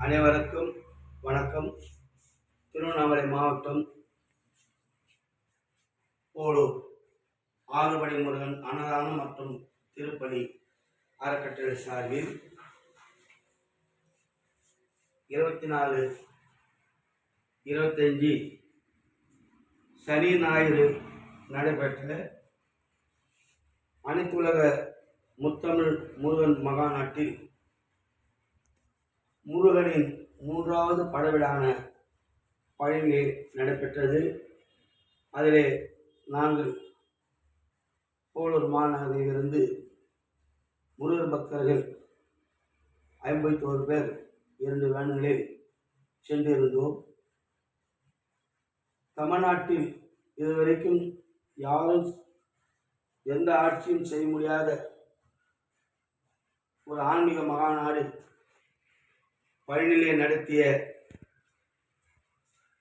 அனைவருக்கும் வணக்கம். திருவண்ணாமலை மாவட்டம் போலூர். ஆறுபடை முருகன் அன்னதானம் மற்றும் திருப்பணி அறக்கட்டளை சார்பில் இருபத்தி நாலு இருபத்தஞ்சி சனி ஞாயிறு நடைபெற்ற அனைத்துலக முத்தமிழ் முருகன் மகாநாட்டில் முருகனின் மூன்றாவது படவிடான பழனி நடைபெற்றது. அதிலே நாங்கள் போலூர் மாநகரிலிருந்து முருகர் பக்தர்கள் ஐம்பத்தோரு பேர் இரண்டு வேன்களில் சென்றிருந்தோம். தமிழ்நாட்டில் இதுவரைக்கும் யாரும் எந்த ஆட்சியும் செய்ய முடியாத ஒரு ஆன்மீக மகாநாடு வழிநிலை நடத்திய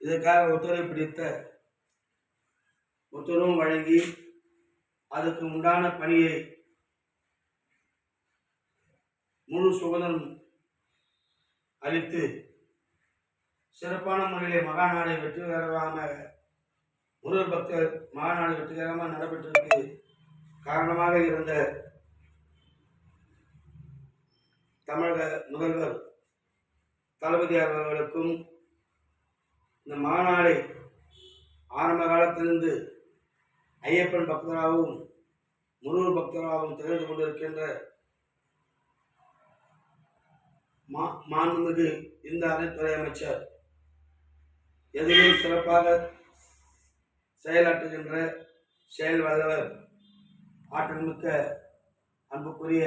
இதற்காக ஒத்துழை பிடித்த உத்தரவும் வழங்கி அதுக்கு உண்டான பணியை முழு சுதந்திரம் அளித்து சிறப்பான முறையிலே மகாநாடு வெற்றிகரமாக முருகர் பக்தர் மகாநாடு வெற்றிகரமாக நடைபெற்றதற்கு காரணமாக இருந்த தமிழக முதல்வர் தளபதி அவர்களுக்கும் இந்த மாநாடை ஆரம்ப காலத்திலிருந்து ஐயப்பன் பக்தராகவும் முருகர் பக்தராகவும் திகழ்ந்து கொண்டிருக்கின்ற மா மாண்புமிகு இந்த அனைத்துறை அமைச்சர் எதிலும் சிறப்பாக செயலாற்றுகின்ற செயல் வல்லவர் ஆற்றல் மிக்க அன்புக்குரிய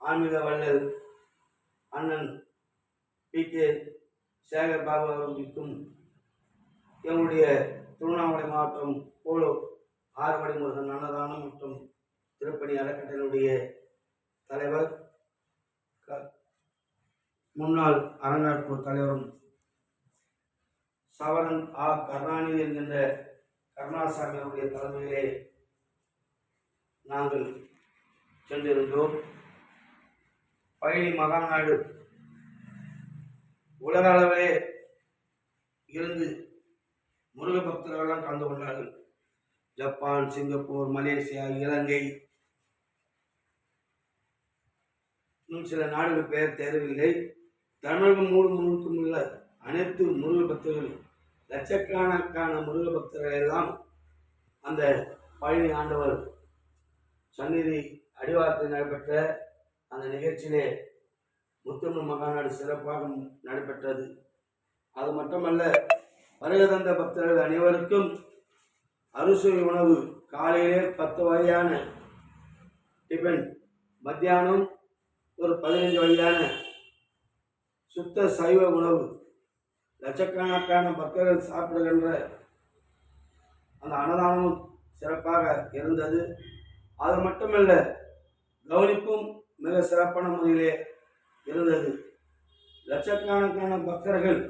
ஆன்மீக வள்ளல் அண்ணன் பி கே சேகர் பாபு அவர்களுக்கும் எங்களுடைய திருவண்ணாமலை மாவட்டம் போலோ ஆறுபடை முருகன் அன்னதானம் மற்றும் திருப்பணி அறக்கட்டளையுடைய தலைவர் முன்னாள் அறங்காட்பு தலைவரும் சவரன் ஆ. கருணாநிதி என்கின்ற கருணாசாமி அவருடைய தலைமையிலே நாங்கள் சென்றிருந்தோம். பழனி மகாநாடு உலக அளவிலே இருந்து முருக பக்தர்களெல்லாம் கலந்து கொண்டார்கள். Japan Singapore Malaysia Ilangai. இன்னும் சில நாடுகள் பெயர் தேர்வில்லை. தமிழகம் மூடு முழுக்கும் உள்ள அனைத்து முருக பக்தர்கள் லட்சக்கணக்கான முருக பக்தர்கள் எல்லாம் அந்த பழனி ஆண்டவர் சந்நிதி அடிவாரத்தில் நடைபெற்ற அந்த நிகழ்ச்சியிலே முத்தமிழ் மகாநாடு சிறப்பாக நடைபெற்றது. அது மட்டுமல்ல வருகதந்த பக்தர்கள் அனைவருக்கும் அறுசுவை உணவு காலையிலே பத்து வகையான டிஃபன் மத்தியானம் ஒரு பதினைஞ்சு வகையான சுத்த சைவ உணவு. லட்சக்கணக்கான பக்தர்கள் சாப்பிடுகின்ற அந்த அன்னதானமும் சிறப்பாக இருந்தது. அது மட்டுமல்ல கவனிப்பும் மிக சிறப்பான முறையிலே இருந்தது. லட்சக்கணக்கான பக்தர்கள்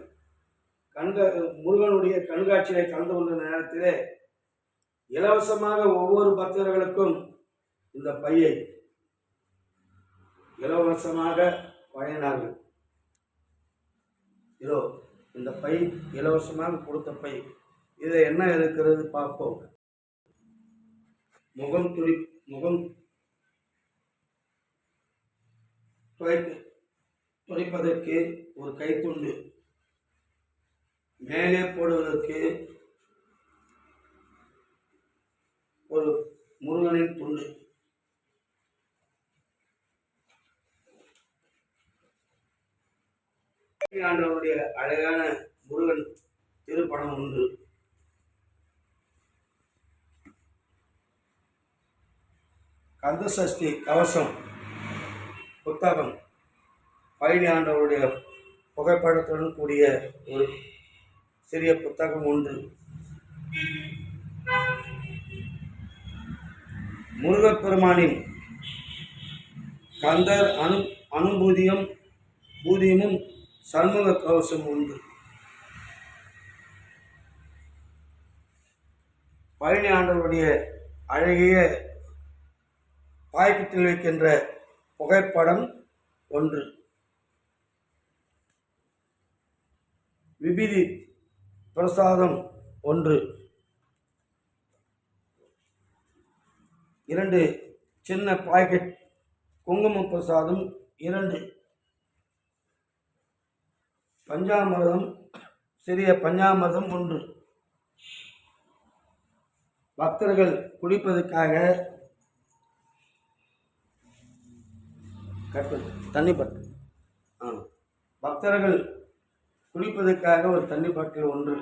கண்க முருகனுடைய கண்காட்சியை கலந்து கொண்ட நேரத்திலே இலவசமாக ஒவ்வொரு பக்தர்களுக்கும் இந்த பையை இலவசமாக வழங்கினார்கள் இதோ இந்த பை இலவசமாக கொடுத்த பை. இதில் என்ன இருக்கிறது பார்ப்போம். முகம் துடி முகம் துடைத்து துடைப்பதற்கு ஒரு கைத்துண்டு. மேலே போடுவதற்கு ஒரு முருகனின் துண்டு. ஆண்டவருடைய அழகான முருகன் திருப்படம் உண்டு கந்தசஷ்டி கவசம் புத்தகம். பழனி ஆண்டவருடைய புகைப்படத்துடன் கூடிய ஒரு சிறிய புத்தகம் ஒன்று. முருகப்பெருமானின் கந்தர் அனு அனுபூதியம் பூதியமும் சண்முக கவசம் உண்டு பழனி ஆண்டவருடைய அழகிய பாய்க்கத்தில் வைக்கின்ற புகைப்படம் ஒன்று. விபிதி பிரசாதம் ஒன்று. இரண்டு சின்ன பாக்கெட் குங்கும பிரசாதம் இரண்டு. பஞ்சாமிரதம் சிறிய பஞ்சாமிரதம் ஒன்று. பக்தர்கள் குடிப்பதற்காக கட்டு தண்ணி பட்டு பக்தர்கள் குளிப்பதற்காக ஒரு தண்ணி பாட்டில் ஒன்று.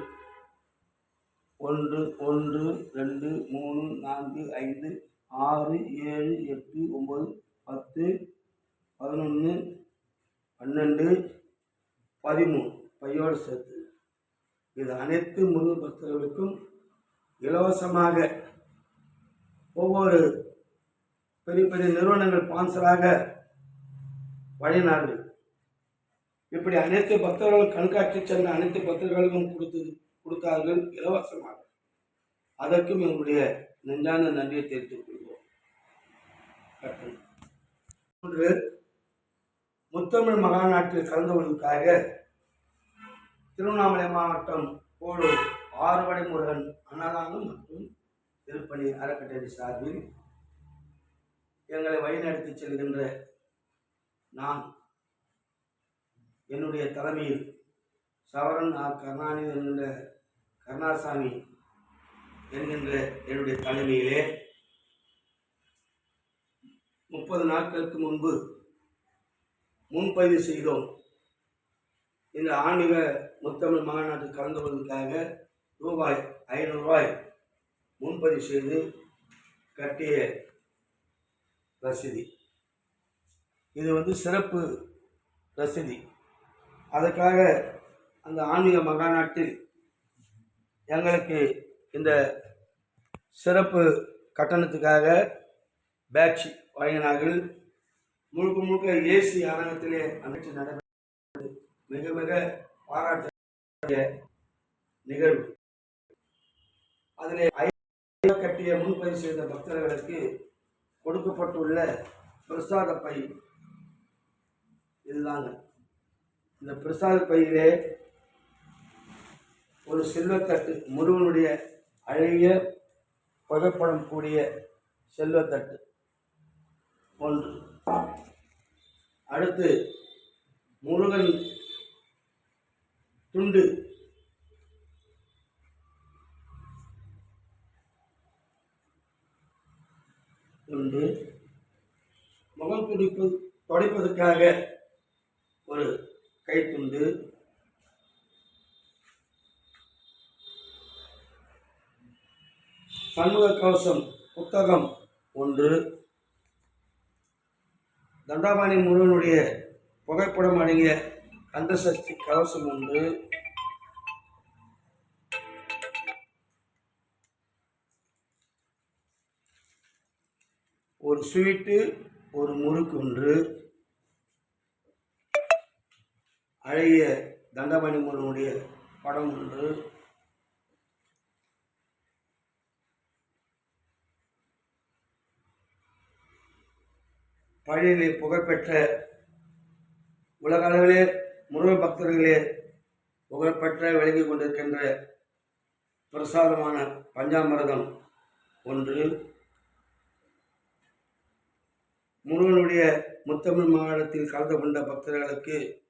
ஒன்று ஒன்று ரெண்டு மூணு நான்கு ஐந்து ஆறு ஏழு எட்டு ஒம்பது பத்து பதினொன்று பன்னெண்டு பதிமூணு. பையோடு சேர்த்து. இது அனைத்து முழு பக்தர்களுக்கும் இலவசமாக ஒவ்வொரு பெரிய பெரிய நிறுவனங்கள் ஸ்பான்சராக வழிநாடு இப்படி அனைத்து பக்தர்கள் கண்காட்சி சென்ற அனைத்து பக்தர்களுக்கும் கொடுத்தது கொடுத்தார்கள் இலவசமாக. அதற்கும் எங்களுடைய நெஞ்சான நன்றியை தெரிவித்துக் கொள்வோம் ஒன்று முத்தமிழ் மகாநாட்டில் கலந்து கொள்வதற்காக திருவண்ணாமலை மாவட்டம் போலூர் ஆறுபடை முருகன் அன்னதானம் மற்றும் திருப்பணி அறக்கட்டளை சார்பில் எங்களை வழிநடத்தி செல்கின்ற நான் என்னுடைய தலைமையில் சவரன் ஆ கருணாநிதி என்கின்ற கருணாசாமி என்கின்ற என்னுடைய தலைமையிலே முப்பது நாட்களுக்கு முன்பு முன்பதிவு செய்தோம். இந்த ஆன்மீக முத்தமிழ் மாநாட்டில் கலந்து கொள்வதற்காக ரூபாய் ஐநூறுரூவாய் முன்பதிவு செய்து கட்டிய ரசீதி. இது வந்து சிறப்பு ரசீதி. அதற்காக அந்த ஆன்மீக மகாநாட்டில் எங்களுக்கு இந்த சிறப்பு கட்டணத்துக்காக பேட்ச் வழங்கினார்கள். முழுக்க முழுக்க ஏசி அரங்கத்திலே அமைச்சு நடைபெற்றது. மிக மிக பாராட்ட நிகழ்வு. அதிலே கட்டிய முன்பதிவு செய்த பக்தர்களுக்கு கொடுக்கப்பட்டுள்ள பிரசாத பை இதுதாங்க. இந்த பிரசாத பையிலே ஒரு செல்வத்தட்டு முருகனுடைய அழகிய புகைப்படம் கூடிய செல்வத்தட்டு ஒன்று. அடுத்து முருகன் துண்டு. துண்டு. முகம் துடிப்பு துடைப்பதற்காக ஒரு கைத்துண்டு சண்முக கவசம் புத்தகம் ஒன்று. தண்டாபாணி முருகனுடைய புகைப்படம் அடங்கிய கந்தசக்தி கவசம் ஒன்று. ஒரு ஸ்வீட்டு ஒரு முறுக்கு ஒன்று. அழகிய தண்டபாணி முருகனுடைய படம் ஒன்று. பழனியிலே புகழ்பெற்ற உலக அளவிலே முருக பக்தர்களே புகழ்பெற்ற விளங்கி கொண்டிருக்கின்ற பிரசாதமான பஞ்சாமிரதம் ஒன்று. முருகனுடைய முத்தமிழ் மாநிலத்தில் கலந்து கொண்ட பக்தர்களுக்கு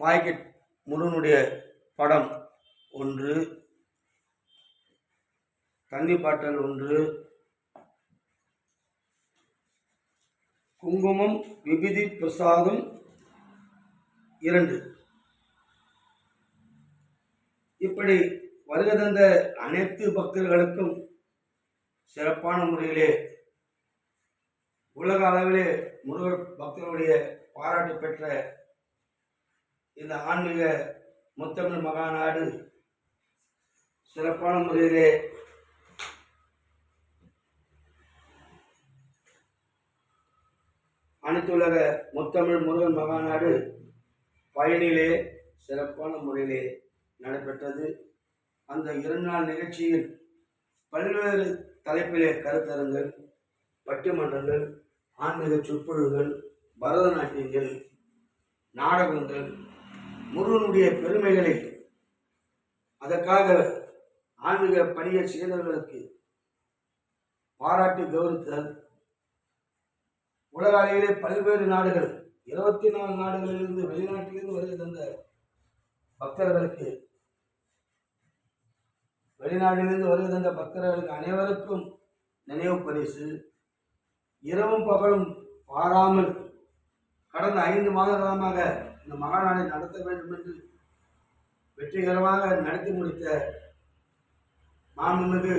பாக்கெட் முருகனுடைய படம் ஒன்று தண்ணி பாட்டல் ஒன்று குங்குமம் விபிதி பிரசாதம் இரண்டு. இப்படி வருக தந்த அனைத்து பக்தர்களுக்கும் சிறப்பான முறையிலே உலக அளவிலே முருகர் பக்தர்களுடைய பாராட்டு பெற்ற இந்த ஆன்மீக முத்தமிழ் மகாநாடு சிறப்பான முறையிலே அனைத்துலக முத்தமிழ் முருகன் மகாநாடு பயனிலே சிறப்பான முறையிலே நடைபெற்றது. அந்த இரண்டு நாள் நிகழ்ச்சியில் பல்வேறு தலைப்பிலே கருத்தரங்கள் பட்டிமன்றங்கள் ஆன்மீக சொற்பொழிவுகள் பரதநாட்டியங்கள் நாடகங்கள் முருகனுடைய பெருமைகளை அதற்காக ஆன்மீக பணியை செய்தவர்களுக்கு பாராட்டி கௌரவித்தல். உலக அளவிலே பல்வேறு நாடுகள் இருபத்தி நாலு நாடுகளிலிருந்து வெளிநாட்டிலிருந்து வருகை தந்த பக்தர்களுக்கு வெளிநாட்டிலிருந்து வருகை தந்த பக்தர்களுக்கு அனைவருக்கும் நினைவு பரிசு. இரவும் பகலும் பாராமல் கடந்த ஐந்து மாத காலமாக இந்த மகாநாடை நடத்த வேண்டும் என்று வெற்றிகரமாக நடத்தி முடித்த மாண்புமிகு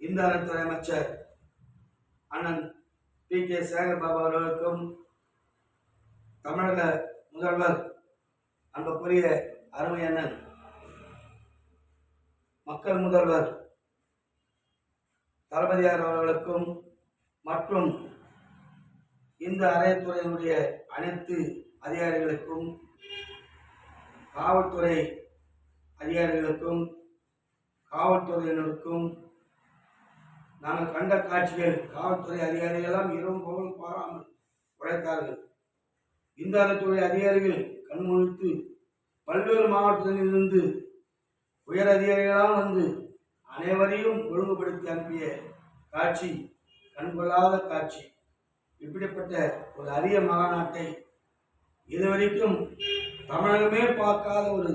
இந்த அறத்துறை அமைச்சர் அண்ணன் பி கே சேகர் பாபா அவர்களுக்கும் தமிழக முதல்வர் அன்புக்குரிய அருமை அண்ணன் மக்கள் முதல்வர் தளபதியார் அவர்களுக்கும் மற்றும் இந்த அறையத்துறையினுடைய அனைத்து அதிகாரிகளுக்கும் காவல்துறை அதிகாரிகளுக்கும் காவல்துறையினருக்கும் நாங்கள் கண்ட காட்சிகள் காவல்துறை அதிகாரிகளெல்லாம் இரவும் பகலும் பாராமல் உழைத்தார்கள். இந்த அறத்துறை அதிகாரிகள் கண்முழித்து பல்வேறு மாவட்டத்திலிருந்து உயர் அதிகாரிகளாக வந்து அனைவரையும் ஒழுங்குபடுத்தி அனுப்பிய காட்சி கண்கொள்ளாத காட்சி. இப்படிப்பட்ட ஒரு அரிய மாநாட்டை இதுவரைக்கும் தமிழகமே பார்க்காத ஒரு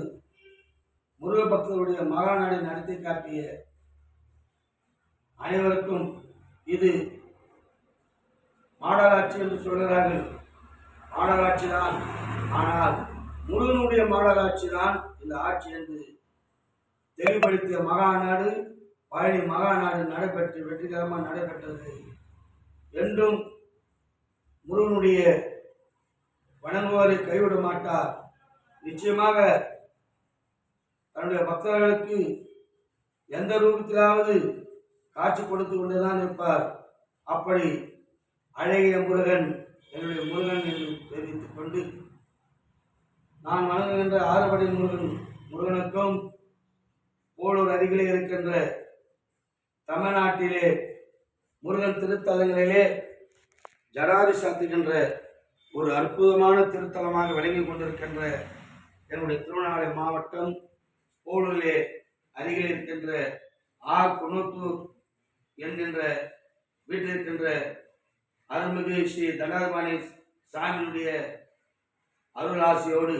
முருக பக்தருடைய மாநாடை நடத்தி காட்டிய அனைவருக்கும் இது மாடலாட்சி என்று சொல்கிறார்கள். மாடலாட்சி தான் ஆனால் முருகனுடைய மாடலாட்சி தான் இந்த ஆட்சி என்று தெளிவுபடுத்திய மகாநாடு பழனி மகாநாடு நடைபெற்று வெற்றிகரமாக நடைபெற்றது என்றும் முருகனுடைய வணங்குவாரை கைவிட மாட்டார். நிச்சயமாக தன்னுடைய பக்தர்களுக்கு எந்த ரூபத்திலாவது காட்சி கொடுத்து கொண்டுதான் இருப்பார். அப்படி அழகிய முருகன் என்னுடைய முருகன் என்று தெரிவித்துக் கொண்டு நான் வணங்குகின்ற ஆறுபடை முருகன் முருகனுக்கும் போலூர் அருகிலே இருக்கின்ற தமிழ்நாட்டிலே முருகன் திருத்தலங்களிலே ஜடாரி சாத்துகின்ற ஒரு அற்புதமான திருத்தலமாக விளங்கிக் கொண்டிருக்கின்ற என்னுடைய திருவண்ணாமலை மாவட்டம் போலூரிலே அருகில் இருக்கின்ற ஆ குணத்தூர் என்கின்ற வீட்டில் இருக்கின்ற அருள்மிகு ஸ்ரீ தண்டாரபாணி சாமியினுடைய அருளாசியோடு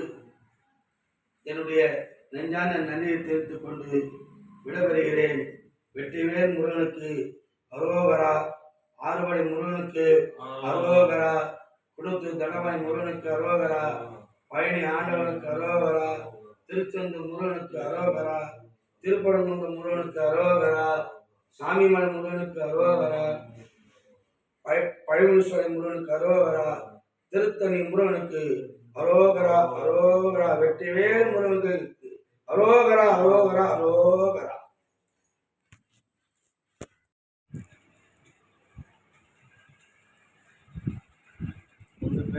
என்னுடைய நெஞ்சான நன்றியை தெரிவித்துக் கொண்டு விடைபெறுகிறேன். வெற்றிவேல் முருகனுக்கு அரோகரா ஆறுபடை முருகனுக்கு அரோகரா குடுத்து தண்டபாணி முருகனுக்கு அரோகரா பழனி ஆண்டவனுக்கு அரோகரா திருச்செந்தூர் முருகனுக்கு அரோகரா திருப்பரங்குன்ற முருகனுக்கு அரோகரா சாமிமலை முருகனுக்கு அரோகரா பழ- பழமுனீஸ்வரன் முருகனுக்கு அரோகரா திருத்தணி முருகனுக்கு அரோகரா அரோகரா வெற்றிவேல் முருகனுக்கு அரோகரா அரோகரா அரோகரா.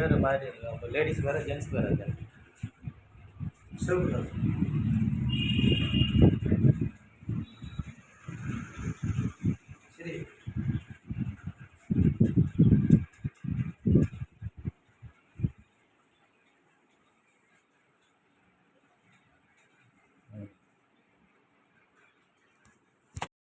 வேறு மாதிரி இருக்கும். அப்போ லேடிஸ் வேறு ஜென்ஸ் வேறு இருக்கு